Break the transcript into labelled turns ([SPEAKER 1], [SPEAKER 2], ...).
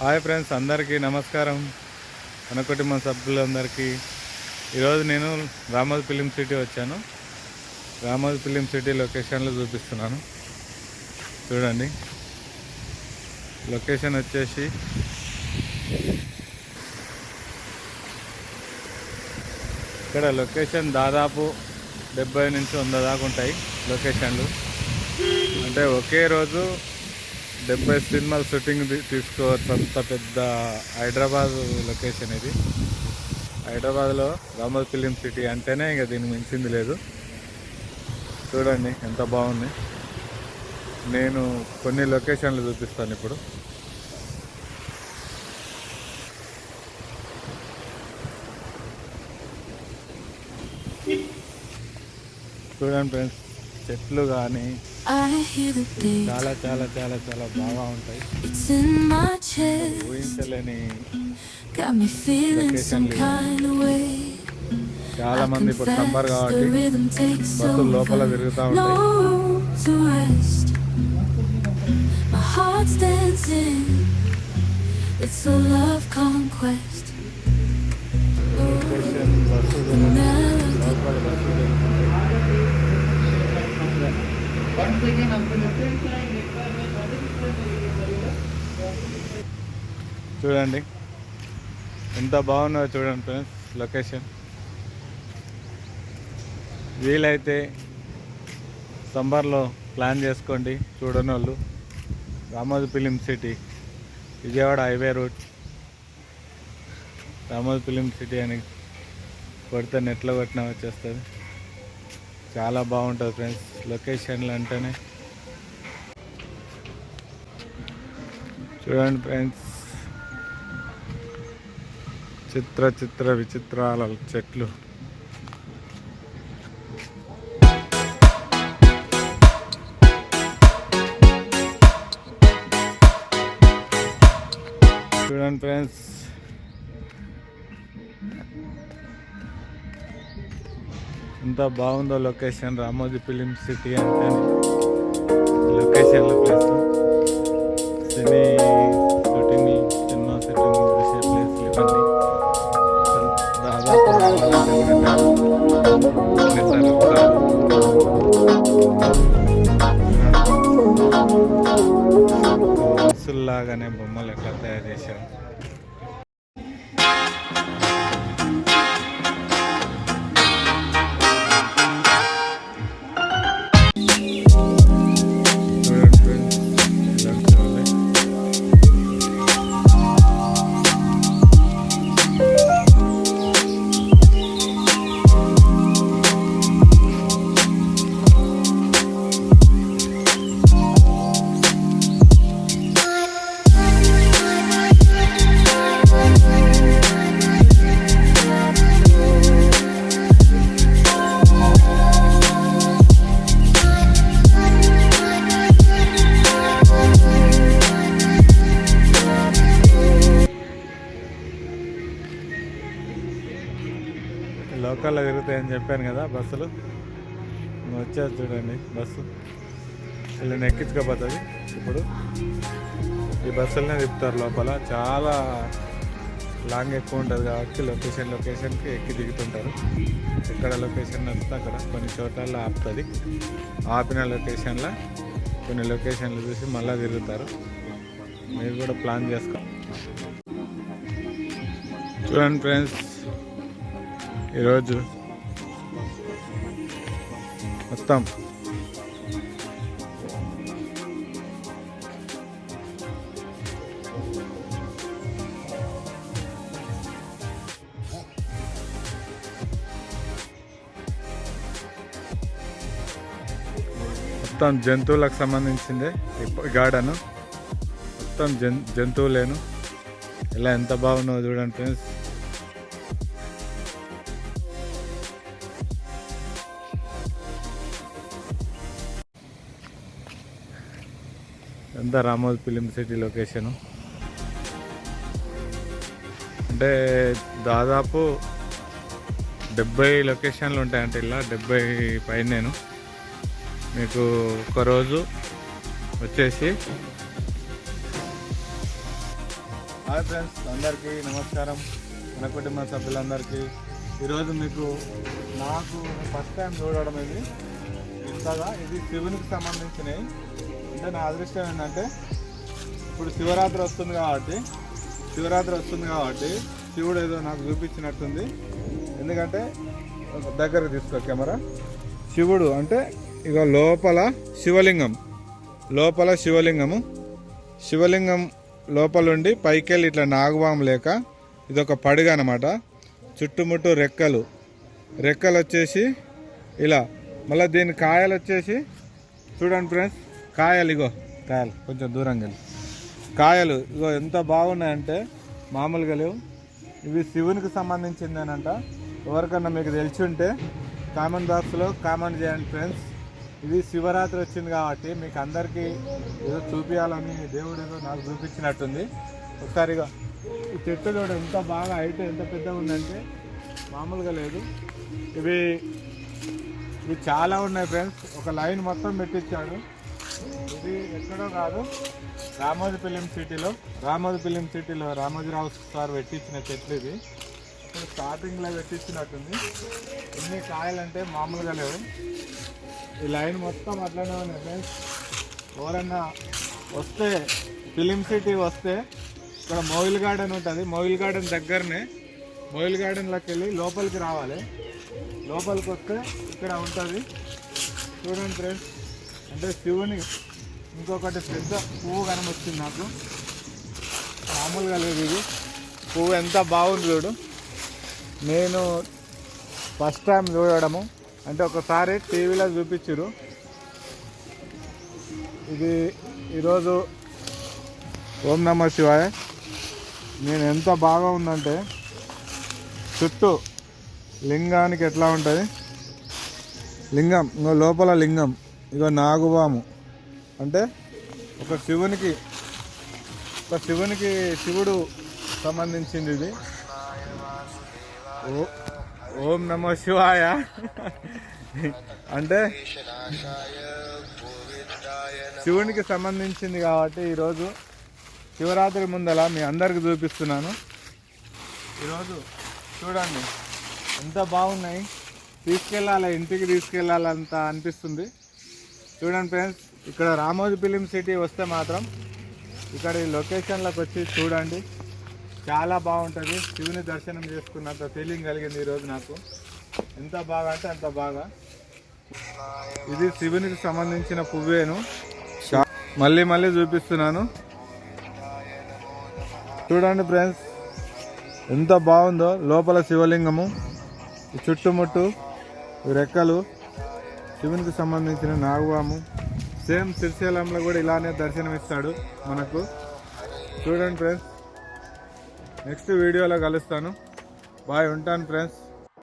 [SPEAKER 1] Hi friends అందరికీ నమస్కారం. మన కుటుంబ సభ్యులందరికీ. ఈరోజు నేను రామోజ్ ఫిలిం సిటీ వచ్చాను. రామోజ్ ఫిలిం సిటీ లొకేషన్లో చూపిస్తున్నాను. చూడండి. లొకేషన్ వచ్చేసి ఇక్కడ లొకేషన్ దాదాపు డెబ్బై నుంచి వంద దాకా ఉంటాయి లొకేషన్లు. అంటే ఒకే రోజు డెబ్బై సినిమాలు షూటింగ్ తీసుకోవచ్చు. అంత పెద్ద హైదరాబాద్ లొకేషన్ ఇది. హైదరాబాద్లో రామోద్ ఫిలిం సిటీ అంటేనే ఇక దీన్ని మించింది లేదు. చూడండి ఎంత బాగుంది. నేను కొన్ని లొకేషన్లు చూపిస్తాను ఇప్పుడు. చూడండి ఫ్రెండ్స్ చెట్లు కానీ చాలా చాలా చాలా చాలా బాగా ఉంటాయి. ఊహించలేని. చాలా మంది ఇప్పుడు
[SPEAKER 2] confess
[SPEAKER 1] కాబట్టి బస్సులు లోపల. తిరుగుతూ ఉంటాయి.
[SPEAKER 2] It's a love conquest.
[SPEAKER 1] చూడండి. ఎంత బాగున్నాయో చూడండి ఫ్రెండ్స్ లొకేషన్. వీలైతే సమ్మర్లో ప్లాన్ చేసుకోండి చూడని వాళ్ళు Ramoji film city Vijayawada highway route. Ramoji film city అని కొడితే నెట్లో కొట్టినా వచ్చేస్తుంది. చాలా బాగుంటుంది ఫ్రెండ్స్. లొకేషన్లు అంటేనే. చూడండి ఫ్రెండ్స్. చిత్ర చిత్ర విచిత్రాల చెట్లు. చూడండి ఫ్రెండ్స్. ఎంత బాగుందో లొకేషన్ రామోజీ ఫిలిం సిటీ అంటే లొకేషన్ల place cine shooting cinema shooting చేసే ప్లేస్లు ఇవన్నీ అసలు దాదాపు రావాలంటే కూడా లోకల్లో చెప్పాను కదా బస్సులు. నువ్వు వచ్చేది చూడండి బస్సు. వీళ్ళని ఎక్కించుకోపోతుంది. ఇప్పుడు ఈ బస్సులనే తిప్పుతారు లోపల. చాలా లాంగ్ ఎక్కువ ఉంటుంది కాబట్టి లొకేషన్ లొకేషన్కి ఎక్కి దిగుతుంటారు. ఎక్కడ లొకేషన్ నచ్చితే అక్కడ కొన్ని చోట్ల ఆపుతుంది. ఆపిన లొకేషన్లో కొన్ని లొకేషన్లు చూసి మళ్ళీ తిరుగుతారు. మీరు కూడా ప్లాన్ చేసుకో. చూడండి ఫ్రెండ్స్ ఈరోజు మొత్తం మొత్తం జంతువులకు సంబంధించిందే గార్డెను గార్డెన్. మొత్తం జన్ జంతువులేను. ఇలా ఎంత బాగున్నావు చూడండి ఫ్రెండ్స్. ఎంత రామోజ్ ఫిలిం సిటీ లొకేషను అంటే దాదాపు డెబ్బై లొకేషన్లు ఉంటాయంటే ఇలా డెబ్బై పైన నేను. మీకు ఒకరోజు వచ్చేసి. హాయ్ ఫ్రెండ్స్ అందరికీ నమస్కారం. మన కుటుంబ సభ్యులందరికీ. ఈరోజు మీకు నాకు ఫస్ట్ టైం చూడడం ఇది. ఇంతగా ఇది శివునికి సంబంధించినవి. అంటే నా అదృష్టం ఏంటంటే ఇప్పుడు శివరాత్రి వస్తుంది కాబట్టి శివరాత్రి వస్తుంది కాబట్టి శివుడు ఏదో నాకు చూపించినట్టుంది. ఎందుకంటే దగ్గరకు తీసుకో కెమెరా. శివుడు అంటే ఇక లోపల శివలింగం. లోపల శివలింగము. శివలింగం లోపలుండి పైకెళ్ళి ఇట్లా నాగవాం లేక ఇది ఒక పడుగ అనమాట చుట్టుముట్టు రెక్కలు. రెక్కలు వచ్చేసి ఇలా మళ్ళీ దీని కాయలు వచ్చేసి చూడండి ఫ్రెండ్స్. కాయలు ఇగో. కాయలు కొంచెం దూరంగా వెళ్ళి కాయలు ఇగో ఎంత బాగున్నాయంటే మామూలుగా లేవు. ఇవి శివునికి సంబంధించిందేనంట. ఎవరికన్నా మీకు తెలిసి ఉంటే కామెంట్ బాక్స్లో కామెంట్ చేయండి ఫ్రెండ్స్ ఇది శివరాత్రి వచ్చింది కాబట్టి మీకు అందరికీ ఏదో చూపించాలని దేవుడు ఏదో నాకు చూపించినట్టుంది. ఒకసారిగా ఈ చెట్టు చూడ ఎంత బాగా హైట్ ఎంత పెద్దగా ఉందంటే మామూలుగా లేదు. ఇవి ఇవి చాలా ఉన్నాయి ఫ్రెండ్స్ ఒక లైన్ మొత్తం పెట్టించాడు. ఇది ఎక్కడో కాదు రామోజీ ఫిలిం సిటీలో. రామోజీ ఫిలిం సిటీలో రామోజీరావు సార్ పెట్టించిన చెట్లు ఇది. ఇప్పుడు స్టార్టింగ్లో పెట్టించినట్టుంది. ఎన్ని కాయలంటే మామూలుగా లేవు. ఈ లైన్ మొత్తం అట్లనే ఉన్నాయి ఫ్రెండ్స్. ఎవరన్నా వస్తే ఫిలిం సిటీ వస్తే ఇక్కడ మోయిల్ గార్డెన్ ఉంటుంది. మోయిల్ గార్డెన్ దగ్గరనే మోయిల్ గార్డెన్లోకి వెళ్ళి లోపలికి రావాలి. లోపలికి వస్తే ఇక్కడ ఉంటుంది. చూడండి ఫ్రెండ్స్. అంటే శివుని ఇంకొకటి పెద్ద పువ్వు కనబడుతుంది నాకు. మామూలుగా లేదు ఇది. పువ్వు ఎంత బాగుంది చూడు. నేను ఫస్ట్ టైం చూడడము. అంటే ఒకసారి టీవీలో చూపించారు. ఇది ఈరోజు ఓం నమ శివాయ. నేను ఎంత బాగా ఉందంటే చుట్టూ లింగానికి ఎట్లా ఉంటుంది? లింగం ఇంకో లోపల లింగం. ఇక నాగుబాము. అంటే ఒక శివునికి ఒక శివునికి శివుడు సంబంధించింది ఇది. ఓ ఓం నమో శివాయ. అంటే శివునికి సంబంధించింది కాబట్టి ఈరోజు శివరాత్రి ముందల మీ అందరికి చూపిస్తున్నాను. ఈరోజు చూడండి ఎంత బాగున్నాయి. తీసుకెళ్ళాలి ఇంటికి తీసుకెళ్ళాలంత అనిపిస్తుంది. చూడండి ఫ్రెండ్స్ ఇక్కడ రామోజీ ఫిలిం సిటీ వస్తే మాత్రం ఇక్కడ ఈ లొకేషన్లకు వచ్చి చూడండి. చాలా బాగుంటుంది. శివుని దర్శనం చేసుకున్నంత ఫీలింగ్ కలిగింది ఈరోజు నాకు. ఎంత బాగా అంటే అంత బాగా. ఇది శివునికి సంబంధించిన పువ్వేను. మళ్ళీ మళ్ళీ చూపిస్తున్నాను. చూడండి ఫ్రెండ్స్ ఎంత బాగుందో. లోపల శివలింగము చుట్టుముట్టు రెక్కలు. శివునికి సంబంధించిన నాగవాము. సేమ్ శ్రీశైలంలో కూడా ఇలానే దర్శనమిస్తాడు మనకు. చూడండి ఫ్రెండ్స్. నెక్స్ట్ వీడియోలో కలుస్తాను. బాయ్ ఉంటాను ఫ్రెండ్స్.